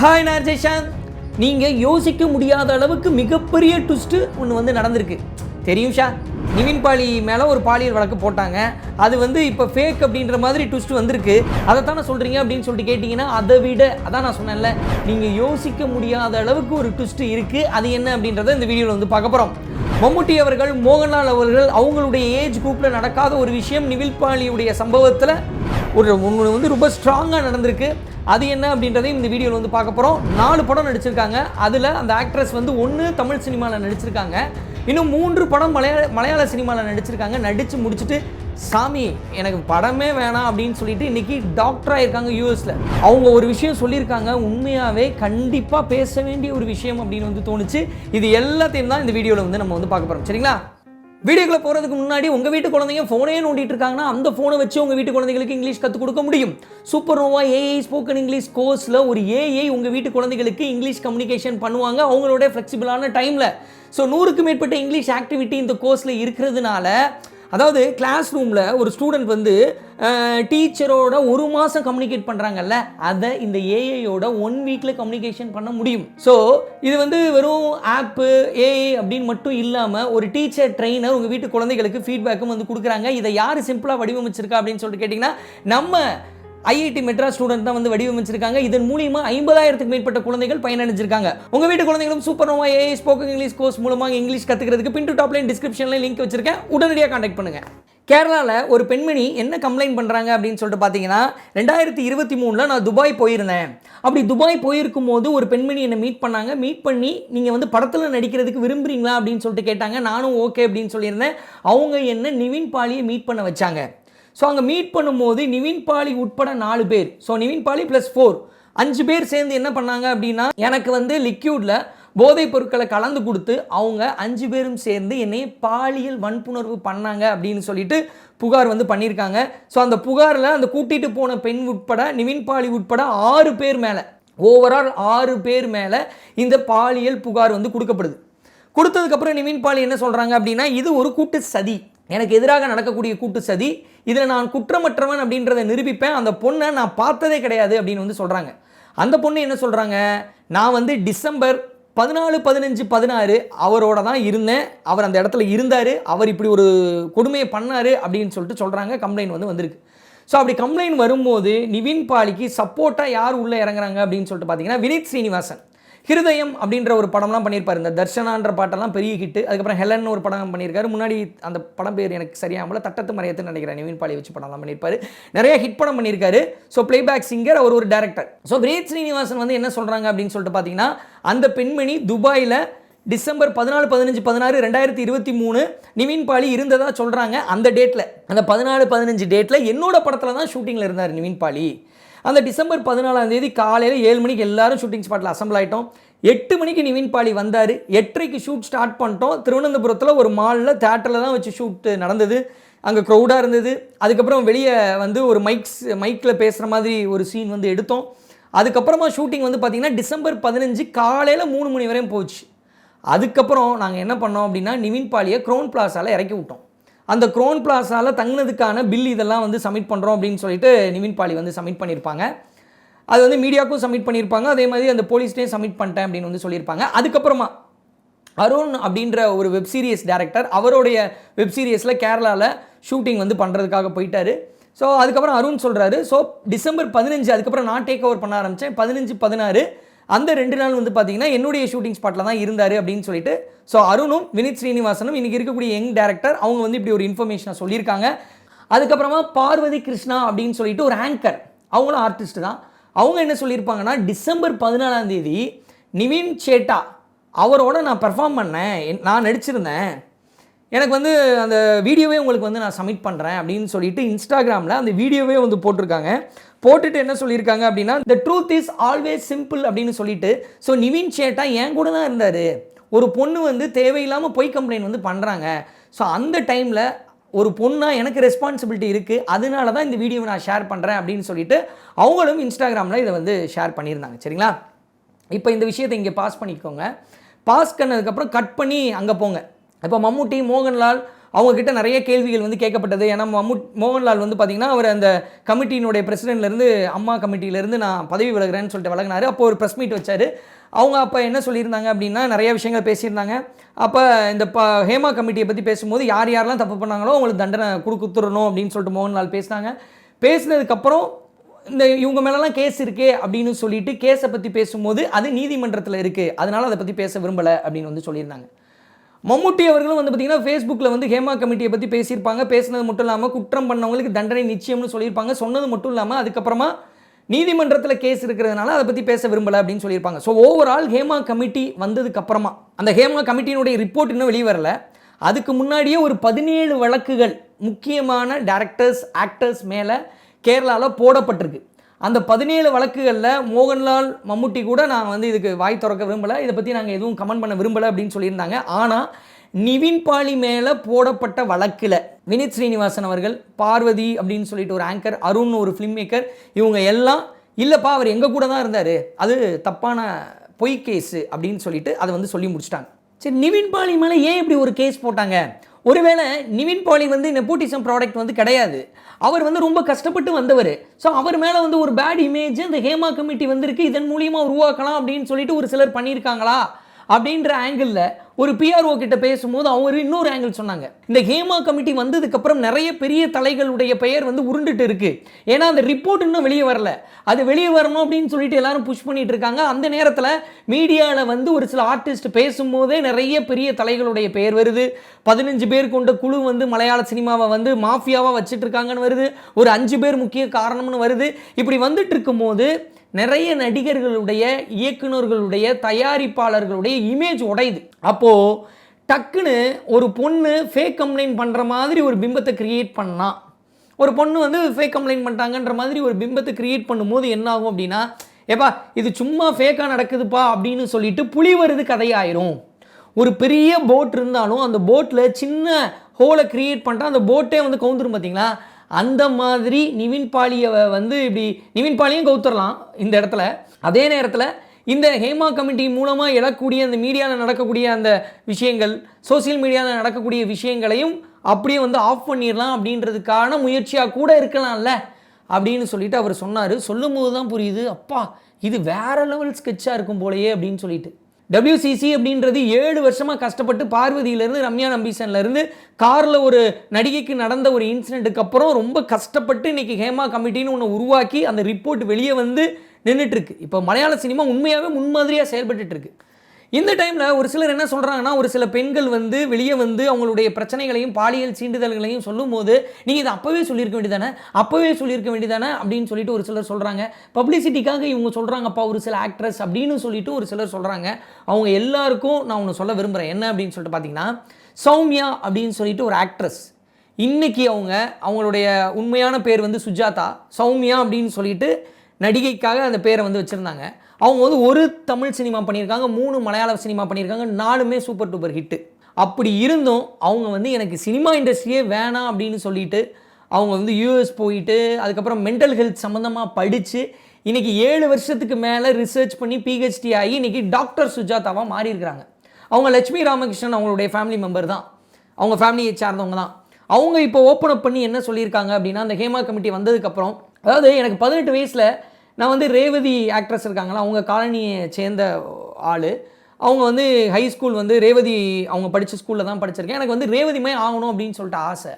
Hi நார்ஜேஷான் நீங்கள் யோசிக்க முடியாத அளவுக்கு மிகப்பெரிய ட்விஸ்ட்டு ஒன்று வந்து நடந்திருக்கு. தெரியும் ஷா? நிவின் பாலி மேலே ஒரு பாலியல் வழக்கு போட்டாங்க. அது வந்து இப்போ ஃபேக் அப்படின்ற மாதிரி ட்விஸ்ட் வந்திருக்கு. அதை தானே சொல்கிறீங்க அப்படின்னு சொல்லிட்டு கேட்டிங்கன்னா அதை விட அதான் நான் சொன்னேன்ல நீங்கள் யோசிக்க முடியாத அளவுக்கு ஒரு ட்விஸ்ட் இருக்குது அது என்ன அப்படின்றத இந்த வீடியோவில் வந்து பார்க்க போகிறோம் மம்முட்டி அவர்கள் மோகன்லால் அவர்கள் அவங்களுடைய ஏஜ் குரூப்பில் நடக்காத ஒரு விஷயம் நிவில் பாலியுடைய சம்பவத்தில் ஒரு ஒன்று வந்து ரொம்ப ஸ்ட்ராங்காக நடந்திருக்கு. அது என்ன அப்படின்றதையும் இந்த வீடியோவில் வந்து பார்க்க போகிறோம் நாலு படம் நடிச்சிருக்காங்க. அதில் அந்த ஆக்ட்ரஸ் வந்து ஒன்று தமிழ் சினிமாவில் நடிச்சிருக்காங்க. இன்னும் மூன்று படம் மலையாள மலையாள சினிமாவில் நடிச்சிருக்காங்க. நடித்து முடிச்சுட்டு சாமி எனக்கு படமே வேணாம் அப்படின்னு சொல்லிட்டு இன்றைக்கி டாக்டராக இருக்காங்க யூஎஸில் அவங்க ஒரு விஷயம் சொல்லியிருக்காங்க. உண்மையாகவே கண்டிப்பாக பேச வேண்டிய ஒரு விஷயம் அப்படின்னு வந்து தோணுச்சு. இது எல்லாத்தையும் தான் இந்த வீடியோவில் வந்து நம்ம வந்து பார்க்க போகிறோம் சரிங்களா? வீடியோக்குள்ள போகிறதுக்கு முன்னாடி உங்கள் வீட்டு குழந்தைங்க ஃபோனே நோண்டிட்டு இருக்காங்கன்னா அந்த ஃபோனை வச்சு உங்கள் வீட்டு குழந்தைகளுக்கு இங்கிலீஷ் கற்றுக் கொடுக்க முடியும். Super Noah AI spoken English கோர்ஸில் ஒரு ஏஐ உங்கள் வீட்டு குழந்தைகளுக்கு இங்கிலீஷ் கம்யூனிகேஷன் பண்ணுவாங்க. அவங்களோட ஃப்ளெக்சிபிளான டைமில் ஸோ நூறுக்கு மேற்பட்ட இங்கிலீஷ் ஆக்டிவிட்டி இந்த கோர்ஸில் இருக்கிறதுனால அதாவது கிளாஸ் ரூமில் ஒரு ஸ்டூடெண்ட் வந்து டீச்சரோட ஒரு மாதம் கம்யூனிகேட் பண்ணுறாங்கல்ல அதை இந்த ஏஐயோட ஒன் வீக்கில் கம்யூனிகேஷன் பண்ண முடியும். ஸோ இது வந்து வெறும் ஆப்பு ஏஐ அப்படின்னு மட்டும் இல்லாமல் ஒரு டீச்சர் ட்ரெயினர் உங்கள் வீட்டு குழந்தைகளுக்கு ஃபீட்பேக்கும் வந்து கொடுக்குறாங்க. இதை யார் சிம்பிளாக வடிவமைச்சிருக்கா அப்படின்னு சொல்லிட்டு கேட்டிங்கன்னா நம்ம ஐஐடி மெட்ராஸ் ஸ்டூடெண்ட் தான் வந்து வடிவமைச்சிருக்காங்க. இதன் மூலியமா ஐம்பதாயிரத்துக்கு மேற்பட்ட குழந்தைகள் பயனடைஞ்சிருக்காங்க. உங்க வீட்டு குழந்தைகளும் Supernova AI spoken English course மூலமாக இங்கிலீஷ் கத்துக்கிறதுக்கு பின் டு டாப் லைன் டிஸ்கிரிப்ஷன்ல லிங்க் வச்சிருக்கேன். உடனடியாக கான்டாக்ட் பண்ணுங்க. கேரளாவில் ஒரு பெண்மணி என்ன கம்ப்ளைண்ட் பண்ணுறாங்க அப்படின்னு சொல்லிட்டு பார்த்தீங்கன்னா ரெண்டாயிரத்தி இருபத்தி மூணில் நான் துபாய் போயிருந்தேன். அப்படி துபாய் போயிருக்கும் போது ஒரு பெண்மணி என்னை மீட் பண்ணாங்க. மீட் பண்ணி நீங்கள் வந்து படத்தில் நடிக்கிறதுக்கு விரும்புறீங்களா? அப்படின்னு சொல்லிட்டு கேட்டாங்க. நானும் ஓகே அப்படின்னு சொல்லியிருந்தேன். அவங்க என்ன நிவின் பாலியை மீட் பண்ண வச்சாங்க. ஸோ அங்கே மீட் பண்ணும்போது நிவின் பாலி உட்பட நாலு பேர். So Nivin Pauly plus four அஞ்சு பேர் சேர்ந்து என்ன பண்ணாங்க அப்படின்னா எனக்கு வந்து லிக்யூடில் போதைப் பொருட்களை கலந்து கொடுத்து அவங்க அஞ்சு பேரும் சேர்ந்து என்னை பாலியல் வன்புணர்வு பண்ணாங்க அப்படின்னு சொல்லிட்டு புகார் வந்து பண்ணியிருக்காங்க. ஸோ அந்த புகாரில் அந்த கூட்டிகிட்டு போன பெண் உட்பட நிவின் பாலி உட்பட ஆறு பேர் மேலே ஓவரால் ஆறு பேர் மேலே இந்த பாலியல் புகார் வந்து கொடுக்கப்படுது. கொடுத்ததுக்கப்புறம் நிவின் பாலி என்ன சொல்கிறாங்க அப்படின்னா இது ஒரு கூட்டு சதி. எனக்கு எதிராக நடக்கக்கூடிய கூட்டு சதி இதில் நான் குற்றமற்றவன் அப்படின்றத நிரூபிப்பேன் அந்த பொண்ணை நான் பார்த்ததே கிடையாது அப்படின்னு வந்து சொல்கிறாங்க அந்த பொண்ணு என்ன சொல்கிறாங்க நான் வந்து டிசம்பர் பதினாலு பதினஞ்சு பதினாறு அவரோட தான் இருந்தேன். அவர் அந்த இடத்துல இருந்தார். அவர் இப்படி ஒரு கொடுமையை பண்ணார் அப்படின்னு சொல்லிட்டு சொல்கிறாங்க கம்ப்ளைண்ட் வந்து வந்திருக்கு. ஸோ அப்படி கம்ப்ளைண்ட் வரும்போது நிவின் பாலிக்கு சப்போர்ட்டாக யார் உள்ளே இறங்குறாங்க அப்படின்னு சொல்லிட்டு பார்த்தீங்கன்னா வினித் ஸ்ரீனிவாசன் ஹிருதயம் அப்படின்ற ஒரு படம்லாம் பண்ணியிருப்பார். இந்த தர்ஷனான்ற பாட்டெல்லாம் பெரிய ஹிட்டு அதுக்கப்புறம் ஹெலன் ஒரு படம் பண்ணியிருக்காரு. முன்னாடி அந்த படம் பேர் எனக்கு சரியாமல தட்டத்து மறையத்துன்னு நினைக்கிறேன். நிவின் பாலி வச்சு படம்லாம் பண்ணியிருப்பாரு. நிறைய ஹிட் படம் பண்ணியிருக்காரு. ஸோ பிளேபேக் சிங்கர் அவர் ஒரு டேரக்டர் ஸோ வினீத் ஸ்ரீனிவாசன் வந்து என்ன சொல்கிறாங்க அப்படின்னு சொல்லிட்டு பார்த்தீங்கன்னா அந்த பெண்மணி துபாயில் டிசம்பர் பதினாலு பதினஞ்சு பதினாறு ரெண்டாயிரத்தி இருபத்தி மூணு நிவின் பாலி இருந்ததா சொல்கிறாங்க அந்த டேட்டில் அந்த பதினாலு பதினஞ்சு டேட்டில் என்னோட படத்தில் தான் ஷூட்டிங்கில் இருந்தார் நிவின் பாலி. அந்த டிசம்பர் பதினாலாம் தேதி காலையில் ஏழு மணிக்கு எல்லாரும் ஷூட்டிங் ஸ்பாட்டில் அசம்பிள் ஆகிட்டோம் எட்டு மணிக்கு நிவின் பாலி வந்தார். எட்டரைக்கு ஷூட் ஸ்டார்ட் பண்ணிட்டோம். திருவனந்தபுரத்தில் ஒரு மாலில் தேட்டரில் தான் வச்சு ஷூட் நடந்தது. அங்கே க்ரௌடாக இருந்தது. அதுக்கப்புறம் வெளியே வந்து ஒரு மைக்ஸ் மைக்கில் பேசுகிற மாதிரி ஒரு சீன் வந்து எடுத்தோம். அதுக்கப்புறமா ஷூட்டிங் வந்து பார்த்திங்கன்னா டிசம்பர் பதினஞ்சு காலையில் மூணு மணி வரையும் போச்சு. அதுக்கப்புறம் நாங்கள் என்ன பண்ணோம் அப்படின்னா நிவின் பாலியை க்ரௌன் பிளாஸால் இறக்கி விட்டோம். அந்த க்ரோன் பிளாஸாவில் தங்கினதுக்கான பில் இதெல்லாம் வந்து சப்மிட் பண்ணுறோம் அப்படின்னு சொல்லிட்டு நிவின் பாலி வந்து சப்மிட் பண்ணியிருப்பாங்க அது வந்து மீடியாவுக்கும் சப்மிட் பண்ணியிருப்பாங்க அதே மாதிரி அந்த போலீஸ்லேயும் சப்மிட் பண்ணிட்டேன் அப்படின்னு வந்து சொல்லியிருப்பாங்க அதுக்கப்புறமா அருண் அப்படின்ற ஒரு வெப் சீரிஸ் டேரக்டர் அவருடைய வெப்சீரியஸில் கேரளாவில் ஷூட்டிங் வந்து பண்ணுறதுக்காக போயிட்டார். ஸோ அதுக்கப்புறம் அருண் சொல்கிறாரு ஸோ டிசம்பர் பதினஞ்சு அதுக்கப்புறம் நான் டேக் ஓவர் பண்ண ஆரம்பித்தேன் பதினஞ்சு பதினாறு அந்த ரெண்டு நாள் வந்து பார்த்தீங்கன்னா என்னுடைய ஷூட்டிங் ஸ்பாட்டில் தான் இருந்தார் அப்படின்னு சொல்லிட்டு ஸோ அருணும் வினித் ஸ்ரீனிவாசனும் இன்றைக்கி இருக்கக்கூடிய யங் டேரக்டர் அவங்க வந்து இப்படி ஒரு இன்ஃபர்மேஷனை சொல்லியிருக்காங்க. அதுக்கப்புறமா பார்வதி கிருஷ்ணா அப்படின்னு சொல்லிட்டு ஒரு ஆங்கர் அவங்களும் ஆர்டிஸ்ட் தான். அவங்க என்ன சொல்லியிருப்பாங்கன்னா டிசம்பர் பதினாலாம் தேதி நிவின் சேட்டா அவரோட நான் பெர்ஃபார்ம் பண்ணேன் என்- நான் நடிச்சிருந்தேன். எனக்கு வந்து அந்த வீடியோவே உங்களுக்கு வந்து நான் சப்மிட் பண்ணுறேன் அப்படின்னு சொல்லிட்டு இன்ஸ்டாகிராமில் அந்த வீடியோவே வந்து போட்டிருக்காங்க. போட்டுட்டு என்ன சொல்லியிருக்காங்க அப்படின்னா the truth is always simple அப்படின்னு சொல்லிட்டு ஸோ நிவின் சேட்டா என் கூட தான் இருந்தார். ஒரு பொண்ணு வந்து தேவையில்லாமல் பொய் கம்ப்ளைண்ட் வந்து பண்ணுறாங்க ஸோ அந்த டைமில் ஒரு பொண்ணாக எனக்கு ரெஸ்பான்சிபிலிட்டி இருக்குது அதனால தான் இந்த வீடியோவை நான் ஷேர் பண்ணுறேன் அப்படின்னு சொல்லிட்டு அவங்களும் இன்ஸ்டாகிராமில் இதை வந்து ஷேர் பண்ணியிருந்தாங்க. சரிங்களா? இப்போ இந்த விஷயத்தை இங்கே பாஸ் பண்ணிக்கோங்க. பாஸ் பண்ணதுக்கப்புறம் கட் பண்ணி அங்கே போங்க. இப்போ மம்முட்டி மோகன்லால் அவங்கக்கிட்ட நிறைய கேள்விகள் வந்து கேட்கப்பட்டது. ஏன்னா மம்முட் மோகன்லால் வந்து பார்த்தீங்கன்னா அவர் அந்த கமிட்டியினுடைய பிரசிடென்ட்லேருந்து அம்மா கமிட்டியிலேருந்து நான் பதவி விலகிறேன்னு சொல்லிட்டு வழங்கினார். அப்போ ஒரு ப்ரெஸ் மீட் வச்சார். அவங்க அப்போ என்ன சொல்லியிருந்தாங்க அப்படின்னா நிறைய விஷயங்கள் பேசியிருந்தாங்க. அப்போ இந்த ப ஹேமா கமிட்டியை பற்றி பேசும்போது யார் யாரெல்லாம் தப்பு பண்ணாங்களோ அவங்களுக்கு தண்டனை கொடுத்துடணும் அப்படின்னு சொல்லிட்டு மோகன்லால் பேசினாங்க. பேசினதுக்கப்புறம் இந்த இவங்க மேலெல்லாம் கேஸ் இருக்கே அப்படின்னு சொல்லிட்டு கேஸை பற்றி பேசும்போது அது நீதிமன்றத்தில் இருக்குது அதனால் அதை பற்றி பேச விரும்பலை அப்படின்னு வந்து சொல்லியிருந்தாங்க. மம்முட்டி அவர்களும் வந்து பார்த்தீங்கன்னா ஃபேஸ்புக்கில் வந்து ஹேமா கமிட்டியை பற்றி பேசியிருப்பாங்க. பேசினது மட்டும் இல்லாமல் குற்றம் பண்ணவங்களுக்கு தண்டனை நிச்சயம்னு சொல்லியிருப்பாங்க. சொன்னது மட்டும் இல்லாமல் அதுக்கப்புறமா நீதிமன்றத்தில் கேஸ் இருக்கிறதுனால அதை பற்றி பேச விரும்பலை அப்படின்னு சொல்லியிருப்பாங்க. ஸோ ஓவரால் ஹேமா கமிட்டி வந்ததுக்கப்புறமா அந்த ஹேமா கமிட்டியினுடைய ரிப்போர்ட் இன்னும் வெளியே வரல. அதுக்கு முன்னாடியே ஒரு பதினேழு வழக்குகள் முக்கியமான டேரக்டர்ஸ் ஆக்டர்ஸ் மேலே கேரளாவில் போடப்பட்டிருக்கு. அந்த பதினேழு வழக்குகளில் மோகன்லால் மம்முட்டி கூட நான் வந்து இதுக்கு வாய் திறக்க விரும்பலை. இதை பற்றி நாங்கள் எதுவும் கமெண்ட் பண்ண விரும்பலை அப்படின்னு சொல்லியிருந்தாங்க. ஆனால் நிவின் பாலி மேலே போடப்பட்ட வழக்கில் வினித் ஸ்ரீனிவாசன் அவர்கள் பார்வதி அப்படின்னு சொல்லிட்டு ஒரு ஆங்கர் அருண் ஒரு ஃபிலிம் மேக்கர் இவங்க எல்லாம் இல்லைப்பா அவர் எங்கள் கூட தான் இருந்தார். அது தப்பான பொய் கேஸு அப்படின்னு சொல்லிட்டு அதை வந்து சொல்லி முடிச்சிட்டாங்க. சரி நிவின் பாலி மேலே ஏன் இப்படி ஒரு கேஸ் போட்டாங்க? ஒருவேளை நிவின் பாலி வந்து நெப்போட்டிசம் ப்ராடக்ட் வந்து கிடையாது. அவர் வந்து ரொம்ப கஷ்டப்பட்டு வந்தவர். ஸோ அவர் மேலே வந்து ஒரு பேட் இமேஜ் இந்த ஹேமா கமிட்டி வந்திருக்கு இதன் மூலியமாக உருவாக்கலாம் அப்படின்னு சொல்லிட்டு ஒரு சிலர் பண்ணியிருக்காங்களா? அப்படின்ற ஆங்கிளில் ஒரு பிஆர்ஓ கிட்ட பேசும்போது அவர் இன்னொரு ஆங்கிள் சொன்னாங்க. இந்த ஹேமா கமிட்டி வந்ததுக்கப்புறம் நிறைய பெரிய தலைகளுடைய பெயர் வந்து உருண்டுட்டு இருக்கு. ஏன்னா அந்த ரிப்போர்ட் இன்னும் வெளியே வரல. அது வெளியே வரணும் அப்படின்னு சொல்லிட்டு எல்லாரும் புஷ் பண்ணிட்டு இருக்காங்க. அந்த நேரத்தில் மீடியாவில் வந்து ஒரு சில ஆர்டிஸ்ட் பேசும்போதே நிறைய பெரிய தலைகளுடைய பெயர் வருது. பதினஞ்சு பேர் கொண்ட குழு வந்து மலையாள சினிமாவை வந்து மாஃபியாவாக வச்சுட்டு இருக்காங்கன்னு வருது. ஒரு அஞ்சு பேர் முக்கிய காரணம்னு வருது. இப்படி வந்துட்டு இருக்கும்போது நிறைய நடிகர்களுடைய இயக்குனர்களுடைய தயாரிப்பாளர்களுடைய இமேஜ் உடையுது. அப்போது டக்குன்னு ஒரு பொண்ணு ஃபேக் கம்ப்ளைண்ட் பண்ணுற மாதிரி ஒரு பிம்பத்தை க்ரியேட் பண்ணால் ஒரு பொண்ணு வந்து ஃபேக் கம்ப்ளைண்ட் பண்ணிட்டாங்கன்ற மாதிரி ஒரு பிம்பத்தை க்ரியேட் பண்ணும்போது என்ன ஆகும் அப்படின்னா ஏப்பா இது சும்மா ஃபேக்காக நடக்குதுப்பா அப்படின்னு சொல்லிட்டு புலி வருது கதையாயிரும். ஒரு பெரிய போட் இருந்தாலும் அந்த போட்டில் சின்ன ஹோலை க்ரியேட் பண்ணிட்டா அந்த போட்டே வந்து கவுந்துரும் பார்த்தீங்களா அந்த மாதிரி நிவின் பாலியை வந்து இப்படி நிவின் பாலியும் கவுத்துடலாம் இந்த இடத்துல. அதே நேரத்தில் இந்த ஹேமா கமிட்டி மூலமாக எழக்கூடிய அந்த மீடியாவில் நடக்கக்கூடிய அந்த விஷயங்கள் சோசியல் மீடியாவில் நடக்கக்கூடிய விஷயங்களையும் அப்படியே வந்து ஆஃப் பண்ணிடலாம் அப்படின்றதுக்கான முயற்சியாக கூட இருக்கலாம்ல அப்படின்னு சொல்லிட்டு அவர் சொன்னார். சொல்லும் போது தான் புரியுது அப்பா இது வேற லெவல் ஸ்கெட்சாக இருக்கும் போலயே அப்படின்னு சொல்லிட்டு. டபிள்யூசிசி அப்படின்றது ஏழு வருஷமாக கஷ்டப்பட்டு பார்வதியிலேருந்து ரம்யா நம்பீசன்லேருந்து காரில் ஒரு நடிகைக்கு நடந்த ஒரு இன்சிடெண்ட்டுக்கு அப்புறம் ரொம்ப கஷ்டப்பட்டு இன்றைக்கி ஹேமா கமிட்டின்னு ஒன்று உருவாக்கி அந்த ரிப்போர்ட் வெளியே வந்து நின்றுட்டுருக்கு இப்போ மலையாள சினிமா உண்மையாகவே முன்மாதிரியாக செயல்பட்டுருக்கு இந்த டைமில் ஒரு சிலர் என்ன சொல்கிறாங்கன்னா ஒரு சில பெண்கள் வந்து வெளியே வந்து அவங்களுடைய பிரச்சனைகளையும் பாலியல் சீண்டுதல்களையும் சொல்லும்போது நீங்கள் இதை அப்போவே சொல்லியிருக்க வேண்டியதானே? அப்போவே சொல்லியிருக்க வேண்டியதானே? அப்படின்னு சொல்லிட்டு ஒரு சிலர் சொல்கிறாங்க பப்ளிசிட்டிக்காக இவங்க சொல்கிறாங்கப்பா ஒரு சில ஆக்ட்ரஸ் அப்படின்னு சொல்லிட்டு ஒரு சிலர் சொல்கிறாங்க அவங்க எல்லாருக்கும் நான் ஒன்று சொல்ல விரும்புகிறேன் என்ன அப்படின்னு சொல்லிட்டு பார்த்தீங்கன்னா சௌமியா அப்படின்னு சொல்லிட்டு ஒரு ஆக்ட்ரஸ் இன்னைக்கு அவங்க அவங்களுடைய உண்மையான பேர் வந்து சுஜாதா சௌமியா அப்படின்னு சொல்லிட்டு நடிகைக்காக அந்த பேரை வந்து வச்சுருந்தாங்க. அவங்க வந்து ஒரு தமிழ் சினிமா பண்ணியிருக்காங்க மூணு மலையாள சினிமா பண்ணியிருக்காங்க நாலுமே சூப்பர் டூப்பர் ஹிட்டு. அப்படி இருந்தும் அவங்க வந்து எனக்கு சினிமா இண்டஸ்ட்ரியே வேணாம் அப்படின்னு சொல்லிட்டு அவங்க வந்து யூஎஸ் போயிட்டு அதுக்கப்புறம் மென்டல் ஹெல்த் சம்மந்தமாக படித்து இன்றைக்கி ஏழு வருஷத்துக்கு மேலே ரிசர்ச் பண்ணி பிஹெச்டி ஆகி இன்றைக்கி டாக்டர் சுஜாதாவாக மாறியிருக்கிறாங்க. அவங்க லட்சுமி ராமகிருஷ்ணன் அவங்களுடைய ஃபேமிலி மெம்பர் தான். அவங்க ஃபேமிலியை சார்ந்தவங்க தான். அவங்க இப்போ ஓப்பன் அப் பண்ணி என்ன சொல்லியிருக்காங்க அப்படின்னா அந்த ஹேமா கமிட்டி வந்ததுக்கப்புறம் அதாவது எனக்கு பதினெட்டு வயசில் நான் வந்து ரேவதி ஆக்ட்ரஸ் இருக்காங்களா அவங்க காலனியை சேர்ந்த ஆள். அவங்க வந்து ஹை ஸ்கூல் வந்து ரேவதி அவங்க படித்த ஸ்கூலில் தான் படிச்சிருக்கேன். எனக்கு வந்து ரேவதிமே ஆகணும் அப்படின்னு சொல்லிட்டு ஆசை.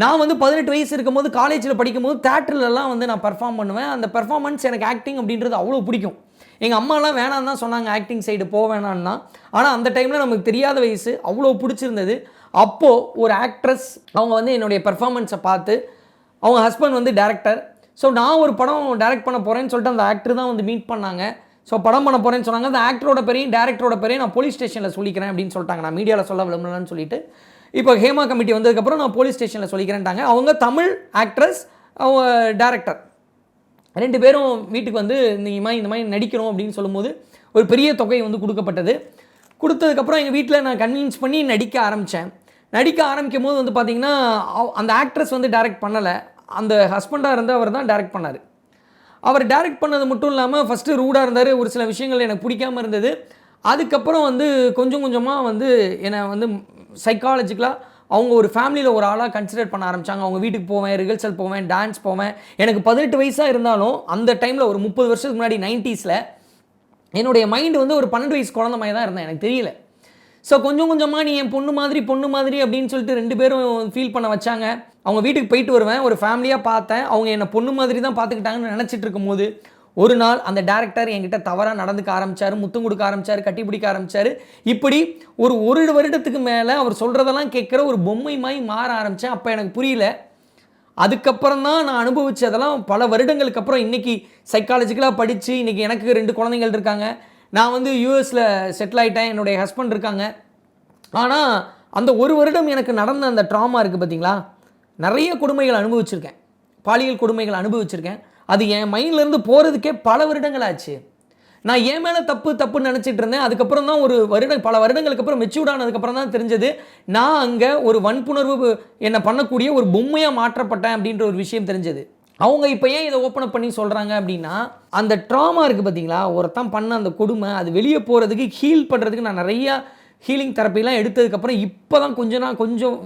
நான் வந்து பதினெட்டு வயசு இருக்கும்போது காலேஜில் படிக்கும்போது தேட்டர்லலாம் வந்து நான் பர்ஃபார்ம் பண்ணுவேன். அந்த பர்ஃபார்மன்ஸ் எனக்கு ஆக்டிங் அப்படின்றது அவ்வளோ பிடிக்கும். எங்கள் அம்மாலாம் வேணாம் தான் சொன்னாங்க ஆக்டிங் சைடு போக வேணான்னா ஆனால் அந்த டைமில் நமக்கு தெரியாத வயசு அவ்வளோ பிடிச்சிருந்தது. அப்போது ஒரு ஆக்ட்ரஸ் அவங்க வந்து என்னுடைய பெர்ஃபார்மன்ஸை பார்த்து அவங்க ஹஸ்பண்ட் வந்து டேரக்டர் ஸோ நான் ஒரு படம் டைரக்ட் பண்ண போகிறேன்னு சொல்லிட்டு அந்த ஆக்டர் தான் வந்து மீட் பண்ணாங்க. ஸோ படம் பண்ண போகிறேன்னு சொன்னாங்க. அந்த ஆக்டரோட பேரையும் டேரக்டரோட பேரையும் நான் போலீஸ் ஸ்டேஷனில் சொல்லிக்கிறேன் அப்படின்னு சொல்லிட்டாங்க. நான் மீடியாவில் சொல்ல விரும்பலன்னு சொல்லிட்டு. இப்போ ஹேமா கமிட்டி வந்ததுக்கப்புறம் நான் போலீஸ் ஸ்டேஷனில் சொல்லிக்கிறேன்ட்டாங்க. அவங்க தமிழ் ஆக்ட்ரஸ் அவங்க டேரக்டர் ரெண்டு பேரும் வீட்டுக்கு வந்து இந்த மாதிரி இந்த மாதிரி நடிக்கிறோம் அப்படின்னு சொல்லும்போது ஒரு பெரிய தொகை வந்து கொடுக்கப்பட்டது. கொடுத்ததுக்கப்புறம் எங்கள் வீட்டில் நான் கன்வின்ஸ் பண்ணி நடிக்க ஆரம்பித்தேன் நடிக்க ஆரம்பிக்கும் போது வந்து பார்த்திங்கன்னா அந்த ஆக்ட்ரஸ் வந்து டைரக்ட் பண்ணலை. அந்த ஹஸ்பண்டாக இருந்து அவர் தான் டைரக்ட் பண்ணார். அவர் டைரக்ட் பண்ணது மட்டும் இல்லாமல் ஃபஸ்ட்டு ரூடாக இருந்தார் ஒரு சில விஷயங்கள் எனக்கு பிடிக்காம இருந்தது. அதுக்கப்புறம் வந்து கொஞ்சம் கொஞ்சமாக வந்து என்னை வந்து சைக்காலஜிக்கலாக அவங்க ஒரு ஃபேமிலியில் ஒரு ஆளாக கன்சிடர் பண்ண ஆரம்பித்தாங்க அவங்க வீட்டுக்கு போவேன் ரிஹர்சல் போவேன் டான்ஸ் போவேன். எனக்கு பதினெட்டு வயசாக இருந்தாலும் அந்த டைமில் ஒரு முப்பது வருஷத்துக்கு முன்னாடி நைன்ட்டீஸில் என்னுடைய மைண்டு வந்து ஒரு பன்னெண்டு வயசு குழந்த மாதிரி தான் இருந்தேன். எனக்கு தெரியல. ஸோ கொஞ்சம் கொஞ்சமாக நீ என் பொண்ணு மாதிரி பொண்ணு மாதிரி அப்படின்னு சொல்லிட்டு ரெண்டு பேரும் ஃபீல் பண்ண வச்சாங்க. அவங்க வீட்டுக்கு போயிட்டு வருவேன் ஒரு ஃபேமிலியாக பார்த்தேன். அவங்க என்னை பொண்ணு மாதிரி தான் பார்த்துக்கிட்டாங்கன்னு நினச்சிட்டு இருக்கும்போது ஒரு நாள் அந்த டேரக்டர் என்கிட்ட தவறாக நடந்துக்க ஆரம்பிச்சாரு முத்தம் கொடுக்க ஆரம்பிச்சாரு கட்டி பிடிக்க ஆரம்பிச்சாரு. இப்படி ஒரு ஒரு வருடத்துக்கு மேலே அவர் சொல்கிறதெல்லாம் கேட்குற ஒரு பொம்மை மாதிரி மாற ஆரம்பித்தேன் அப்போ எனக்கு புரியல. அதுக்கப்புறம் தான் நான் அனுபவித்ததெல்லாம் பல வருடங்களுக்கு அப்புறம் இன்றைக்கி சைக்காலஜிக்கலாக படித்து இன்றைக்கி எனக்கு ரெண்டு குழந்தைகள் இருக்காங்க. நான் வந்து யூஎஸில் செட்டில் ஆகிட்டேன் என்னுடைய ஹஸ்பண்ட் இருக்காங்க. ஆனால் அந்த ஒரு வருடம் எனக்கு நடந்த அந்த ட்ராமா இருக்குது பார்த்தீங்களா நிறைய கொடுமைகள் அனுபவிச்சிருக்கேன். பாலியல் கொடுமைகள் அனுபவிச்சிருக்கேன். அது என் மைண்ட்லேருந்து போகிறதுக்கே பல வருடங்கள் ஆச்சு நான் ஏன் மேலே தப்பு தப்புன்னு நினச்சிட்டு இருந்தேன். அதுக்கப்புறம் தான் ஒரு வருடம் பல வருடங்களுக்கு அப்புறம் மெச்சூர்ட் ஆனதுக்கப்புறம் தான் தெரிஞ்சது. நான் அங்கே ஒரு வன்புணர்வு என்னை பண்ணக்கூடிய ஒரு பொம்மையாக மாற்றப்பட்டேன் அப்படின்ற ஒரு விஷயம் தெரிஞ்சது. அவங்க இப்போ ஏன் இதை ஓப்பன் அப் பண்ணி சொல்கிறாங்க அப்படின்னா அந்த ட்ராமா இருக்குது பார்த்தீங்களா ஒருத்தன் பண்ண அந்த கொடுமை அது வெளியே போகிறதுக்கு ஹீல் பண்ணுறதுக்கு நான் நிறையா ஹீலிங் தெரப்பிலாம் எடுத்ததுக்கப்புறம் இப்போ தான் கொஞ்சம் நான் கொஞ்சம்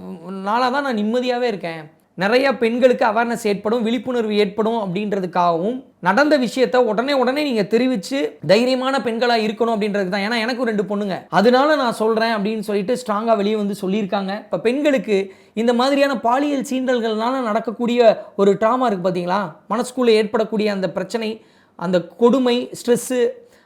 நாளாக தான் நான் நிம்மதியாகவே இருக்கேன். நிறைய பெண்களுக்கு அவேர்னஸ் ஏற்படும் விழிப்புணர்வு ஏற்படும் அப்படின்றதுக்காகவும் நடந்த விஷயத்த உடனே உடனே நீங்கள் தெரிவித்து தைரியமான பெண்களாக இருக்கணும் அப்படின்றது தான். ஏன்னா எனக்கும் ரெண்டு பொண்ணுங்க. அதனால நான் சொல்கிறேன் அப்படின்னு சொல்லிட்டு ஸ்ட்ராங்காக வெளியே வந்து சொல்லியிருக்காங்க. இப்போ பெண்களுக்கு இந்த மாதிரியான பாலியல் சீண்டல்கள்னால நடக்கக்கூடிய ஒரு ட்ராமா இருக்குது பார்த்தீங்களா மனசுக்குள்ளே ஏற்படக்கூடிய அந்த பிரச்சனை அந்த கொடுமை ஸ்ட்ரெஸ்ஸு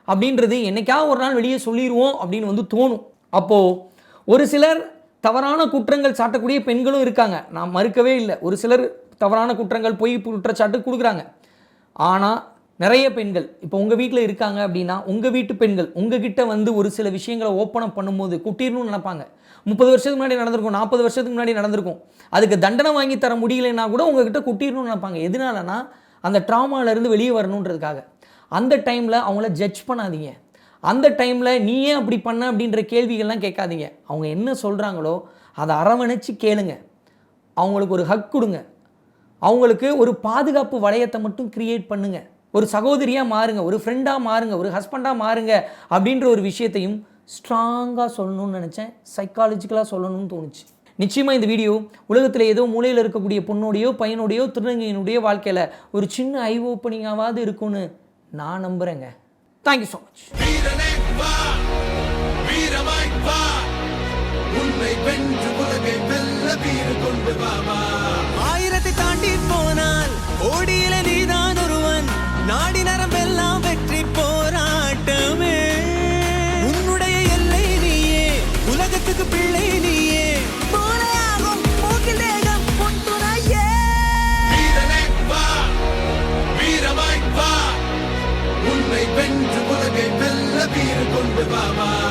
அப்படின்றது என்னைக்காவது ஒரு நாள் வெளியே சொல்லிடுவோம் அப்படின்னு வந்து தோணும். அப்போது ஒரு சிலர் தவறான குற்றங்கள் சாட்டக்கூடிய பெண்களும் இருக்காங்க. நான் மறுக்கவே இல்லை. ஒரு சிலர் தவறான குற்றங்கள் பொய் குற்றச்சாட்டு கொடுக்குறாங்க. ஆனால் நிறைய பெண்கள் இப்போ உங்கள் வீட்டில் இருக்காங்க அப்படின்னா உங்கள் வீட்டு பெண்கள் உங்ககிட்ட வந்து ஒரு சில விஷயங்களை ஓப்பன் அப் பண்ணும்போது குட்டிடணும்னு நினைப்பாங்க. முப்பது வருஷத்துக்கு முன்னாடி நடந்திருக்கும் நாற்பது வருஷத்துக்கு முன்னாடி நடந்திருக்கும். அதுக்கு தண்டனை வாங்கி தர முடியலைன்னா கூட உங்ககிட்ட குட்டிடணும்னு நினைப்பாங்க. எதனாலனா அந்த ட்ராமாலேருந்து வெளியே வரணுன்றதுக்காக. அந்த டைமில் அவங்கள ஜட்ஜ் பண்ணாதீங்க. அந்த டைமில் நீ ஏன் அப்படி பண்ண அப்படின்ற கேள்விகள்லாம் கேட்காதீங்க. அவங்க என்ன சொல்கிறாங்களோ அதை அரவணைச்சு கேளுங்க. அவங்களுக்கு ஒரு ஹக் கொடுங்க. அவங்களுக்கு ஒரு பாதுகாப்பு வளையத்தை மட்டும் கிரியேட் பண்ணுங்க. ஒரு சகோதரியாக மாறுங்க ஒரு ஃப்ரெண்டாக மாறுங்க ஒரு ஹஸ்பண்டாக மாறுங்க அப்படின்ற ஒரு விஷயத்தையும் ஸ்ட்ராங்காக சொல்லணும்னு நினச்சேன். சைக்காலஜிக்கலாக சொல்லணும்னு தோணுச்சு. நிச்சயமாக இந்த வீடியோ உலகத்தில் ஏதோ மூலையில் இருக்கக்கூடிய பொண்ணுடையோ பையனுடையோ திருநங்கையினுடைய வாழ்க்கையில் ஒரு சின்ன ஐ ஓப்பனிங்காவது இருக்கும்னு நான் நம்புகிறேங்க தேங்க்யூ ஸோ மச் உன்னை வென்று உலகை வெல்ல வீறு கொண்டு வா ஆயிரத்தை தாண்டி போனால் ஓடியில நீதான் ஒருவன். நாடி நரம்பெல்லாம் வெற்றி போராட்டமே. உன்னுடைய எல்லை நீயே உலகத்துக்கு பிள்ளை நீயே Mama.